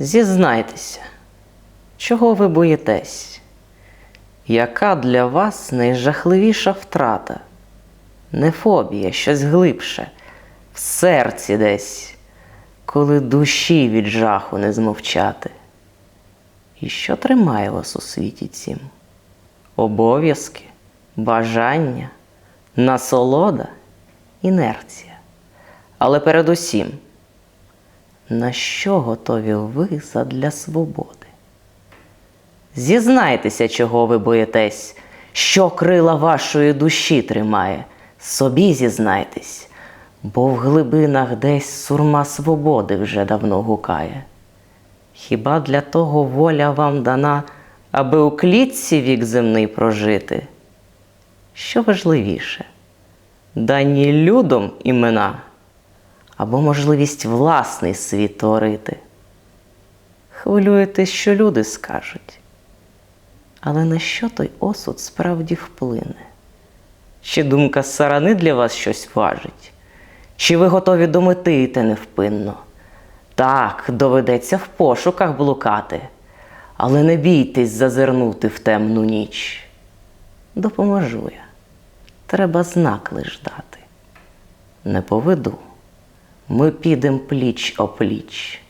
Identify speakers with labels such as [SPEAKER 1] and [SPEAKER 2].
[SPEAKER 1] Зізнайтеся, чого ви боїтесь? Яка для вас найжахливіша втрата? Не фобія, щось глибше, в серці десь, коли душі від жаху не змовчати. І що тримає вас у світі цім? Обов'язки, бажання, насолода, інерція. Але передусім, на що готові ви задля свободи? Зізнайтеся, чого ви боїтесь, що крила вашої душі тримає. Собі зізнайтесь, бо в глибинах десь сурма свободи вже давно гукає. Хіба для того воля вам дана, аби у клітці вік земний прожити? Що важливіше, дані людом імена або можливість власний світ творити? Хвилюєтесь, що люди скажуть. Але на що той осуд справді вплине? Чи думка сарани для вас щось важить? Чи ви готові до мети йти невпинно? Так, доведеться в пошуках блукати, але не бійтесь зазирнути в темну ніч. Допоможу я. Треба знак лиш дати. Не поведу. Ми підем пліч опліч.